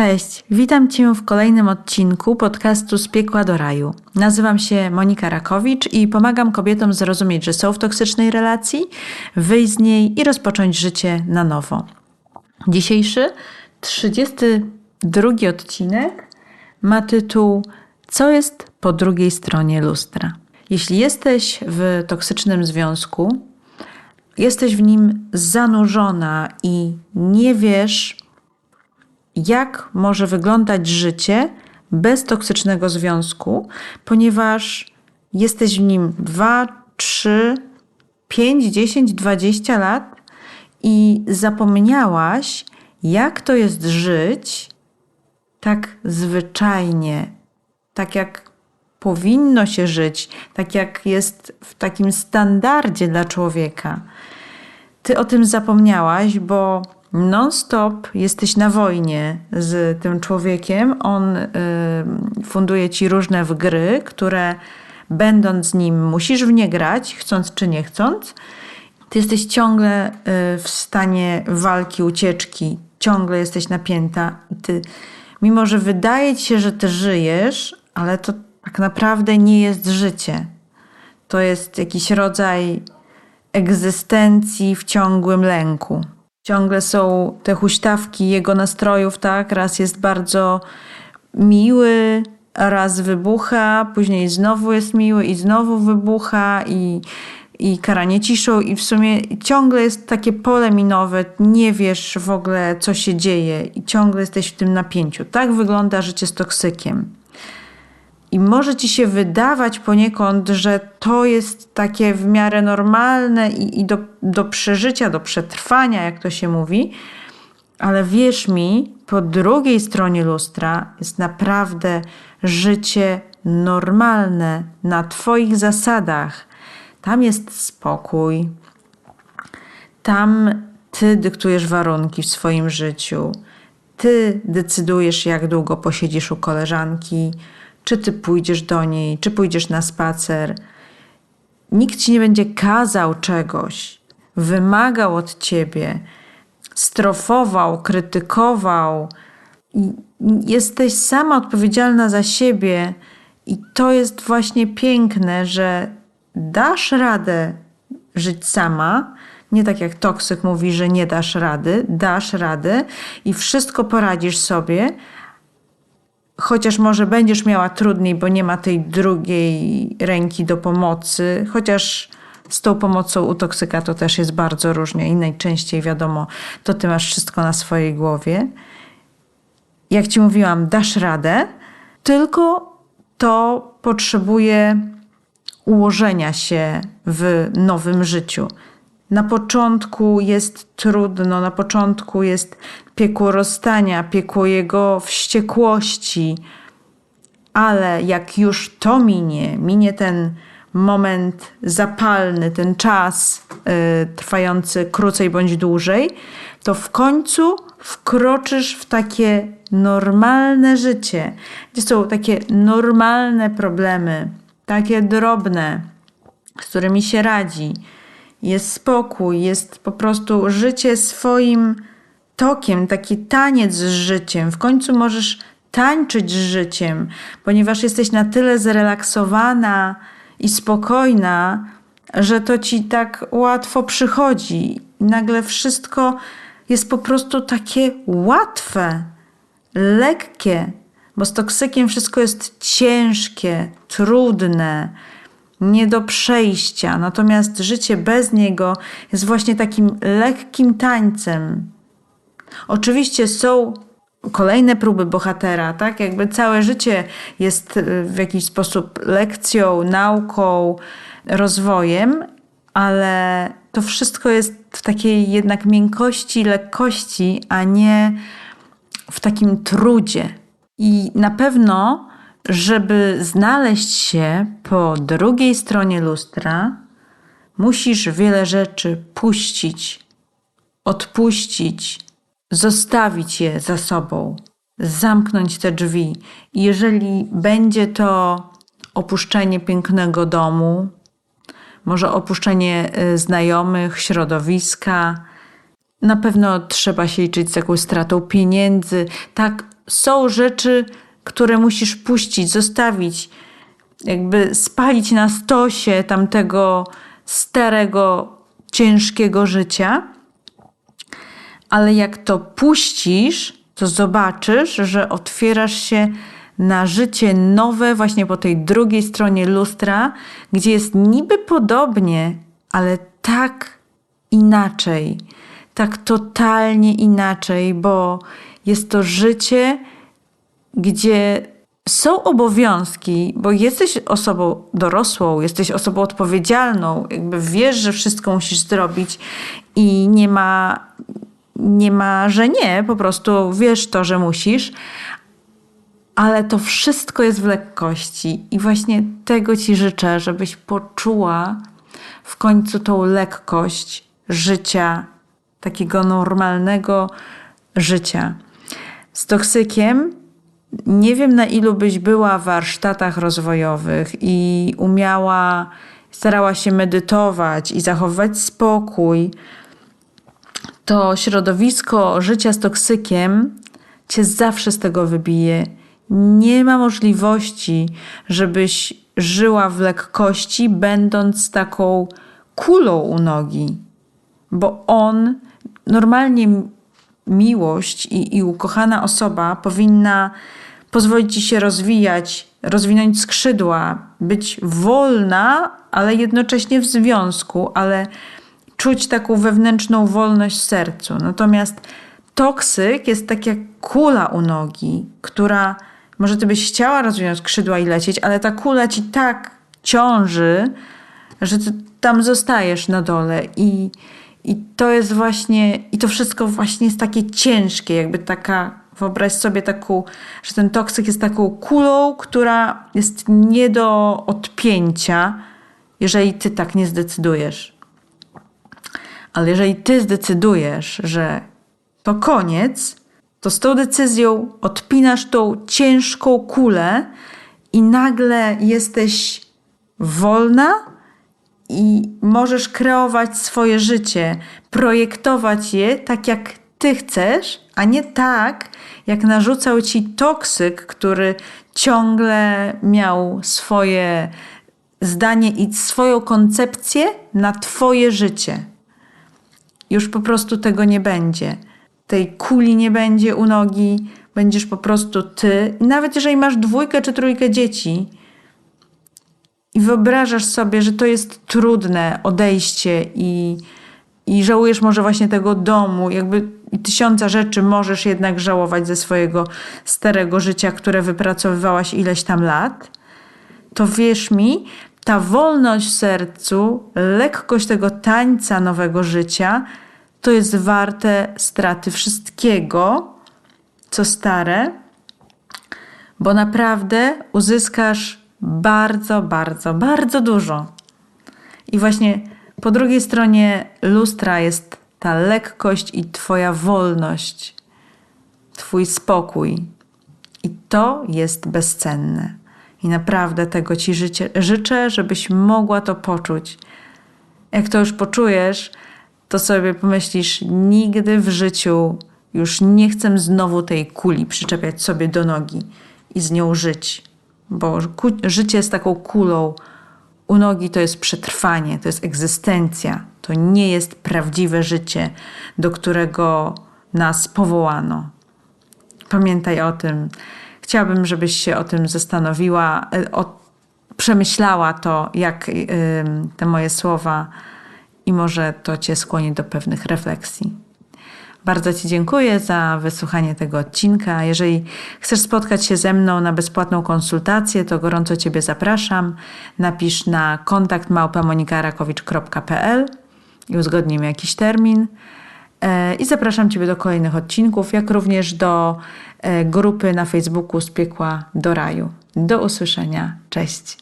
Cześć, witam Cię w kolejnym odcinku podcastu Z piekła do raju. Nazywam się Monika Rakowicz i pomagam kobietom zrozumieć, że są w toksycznej relacji, wyjść z niej i rozpocząć życie na nowo. Dzisiejszy, 32 odcinek ma tytuł Co jest po drugiej stronie lustra? Jeśli jesteś w toksycznym związku, jesteś w nim zanurzona i nie wiesz, jak może wyglądać życie bez toksycznego związku, ponieważ jesteś w nim 2, 3, 5, 10, 20 lat i zapomniałaś, jak to jest żyć tak zwyczajnie, tak jak powinno się żyć, tak jak jest w takim standardzie dla człowieka. Ty o tym zapomniałaś, bo non-stop jesteś na wojnie z tym człowiekiem. On y, funduje ci różne gry, które będąc z nim musisz w nie grać, chcąc czy nie chcąc. Ty jesteś ciągle y, w stanie walki, ucieczki, ciągle jesteś napięta. Ty, mimo że wydaje ci się, że ty żyjesz, ale to tak naprawdę nie jest życie. To jest jakiś rodzaj egzystencji w ciągłym lęku. Ciągle są te huśtawki jego nastrojów, tak? Raz jest bardzo miły, raz wybucha, później znowu jest miły i znowu wybucha i, i karanie ciszą i w sumie ciągle jest takie pole minowe, nie wiesz w ogóle co się dzieje i ciągle jesteś w tym napięciu. Tak wygląda życie z toksykiem. I może ci się wydawać poniekąd, że to jest takie w miarę normalne i, i do, do przeżycia, do przetrwania, jak to się mówi, ale wierz mi, po drugiej stronie lustra jest naprawdę życie normalne, na Twoich zasadach. Tam jest spokój, tam Ty dyktujesz warunki w swoim życiu, Ty decydujesz, jak długo posiedzisz u koleżanki czy ty pójdziesz do niej, czy pójdziesz na spacer. Nikt ci nie będzie kazał czegoś, wymagał od ciebie, strofował, krytykował. Jesteś sama odpowiedzialna za siebie, i to jest właśnie piękne, że dasz radę żyć sama. Nie tak jak toksyk mówi, że nie dasz rady, dasz radę i wszystko poradzisz sobie, chociaż może będziesz miała trudniej, bo nie ma tej drugiej ręki do pomocy, chociaż z tą pomocą u toksyka to też jest bardzo różnie i najczęściej wiadomo, to ty masz wszystko na swojej głowie. Jak ci mówiłam, dasz radę, tylko to potrzebuje ułożenia się w nowym życiu. Na początku jest trudno, na początku jest piekło rozstania, piekło jego wściekłości, ale jak już to minie, minie ten moment zapalny, ten czas y, trwający krócej bądź dłużej, to w końcu wkroczysz w takie normalne życie, gdzie są takie normalne problemy, takie drobne, z którymi się radzi jest spokój, jest po prostu życie swoim tokiem, taki taniec z życiem. W końcu możesz tańczyć z życiem, ponieważ jesteś na tyle zrelaksowana i spokojna, że to ci tak łatwo przychodzi. Nagle wszystko jest po prostu takie łatwe, lekkie, bo z toksykiem wszystko jest ciężkie, trudne nie do przejścia, natomiast życie bez niego jest właśnie takim lekkim tańcem. Oczywiście są kolejne próby bohatera, tak? Jakby całe życie jest y, w jakiś sposób lekcją, nauką, rozwojem, ale to wszystko jest w takiej jednak miękkości, lekkości, a nie w takim trudzie. I na pewno żeby znaleźć się po drugiej stronie lustra, musisz wiele rzeczy puścić, odpuścić, zostawić je za sobą, zamknąć te drzwi. Jeżeli będzie to opuszczenie pięknego domu, może opuszczenie y, znajomych, środowiska, na pewno trzeba się liczyć z jakąś stratą pieniędzy. Tak, są rzeczy, które musisz puścić, zostawić, jakby spalić na stosie tamtego starego, ciężkiego życia. Ale jak to puścisz, to zobaczysz, że otwierasz się na życie nowe, właśnie po tej drugiej stronie lustra, gdzie jest niby podobnie, ale tak inaczej, tak totalnie inaczej, bo jest to życie, gdzie są obowiązki, bo jesteś osobą dorosłą, jesteś osobą odpowiedzialną, jakby wiesz, że wszystko musisz zrobić i nie ma, nie ma, że nie, po prostu wiesz to, że musisz, ale to wszystko jest w lekkości i właśnie tego Ci życzę, żebyś poczuła w końcu tą lekkość życia, takiego normalnego życia. Z toksykiem nie wiem, na ilu byś była w warsztatach rozwojowych i umiała, starała się medytować i zachować spokój. To środowisko życia z toksykiem cię zawsze z tego wybije. Nie ma możliwości, żebyś żyła w lekkości, będąc taką kulą u nogi, bo on normalnie miłość i, i ukochana osoba powinna pozwolić ci się rozwijać, rozwinąć skrzydła, być wolna, ale jednocześnie w związku, ale czuć taką wewnętrzną wolność w sercu. Natomiast toksyk jest tak jak kula u nogi, która może ty byś chciała rozwinąć skrzydła i lecieć, ale ta kula ci tak ciąży, że ty tam zostajesz na dole i i to jest właśnie, i to wszystko właśnie jest takie ciężkie, jakby taka, wyobraź sobie taką, że ten toksyk jest taką kulą, która jest nie do odpięcia, jeżeli ty tak nie zdecydujesz. Ale jeżeli ty zdecydujesz, że to koniec, to z tą decyzją odpinasz tą ciężką kulę i nagle jesteś wolna i możesz kreować swoje życie, projektować je tak, jak ty chcesz, a nie tak, jak narzucał ci toksyk, który ciągle miał swoje zdanie i swoją koncepcję na twoje życie. Już po prostu tego nie będzie. Tej kuli nie będzie u nogi, będziesz po prostu ty. I nawet jeżeli masz dwójkę czy trójkę dzieci, i wyobrażasz sobie, że to jest trudne odejście i, i żałujesz może właśnie tego domu, jakby tysiąca rzeczy możesz jednak żałować ze swojego starego życia, które wypracowywałaś ileś tam lat, to wierz mi, ta wolność w sercu, lekkość tego tańca nowego życia, to jest warte straty wszystkiego, co stare, bo naprawdę uzyskasz bardzo, bardzo, bardzo dużo. I właśnie po drugiej stronie lustra jest ta lekkość i Twoja wolność, Twój spokój. I to jest bezcenne. I naprawdę tego Ci życie, życzę, żebyś mogła to poczuć. Jak to już poczujesz, to sobie pomyślisz, nigdy w życiu już nie chcę znowu tej kuli przyczepiać sobie do nogi i z nią żyć bo życie z taką kulą u nogi to jest przetrwanie, to jest egzystencja, to nie jest prawdziwe życie, do którego nas powołano. Pamiętaj o tym. Chciałabym, żebyś się o tym zastanowiła, e, o, przemyślała to, jak y, te moje słowa, i może to Cię skłoni do pewnych refleksji. Bardzo Ci dziękuję za wysłuchanie tego odcinka. Jeżeli chcesz spotkać się ze mną na bezpłatną konsultację, to gorąco Ciebie zapraszam. Napisz na kontakt małpamonikarakowicz.pl i uzgodnimy jakiś termin. E, I zapraszam Ciebie do kolejnych odcinków, jak również do e, grupy na Facebooku z piekła do raju. Do usłyszenia. Cześć.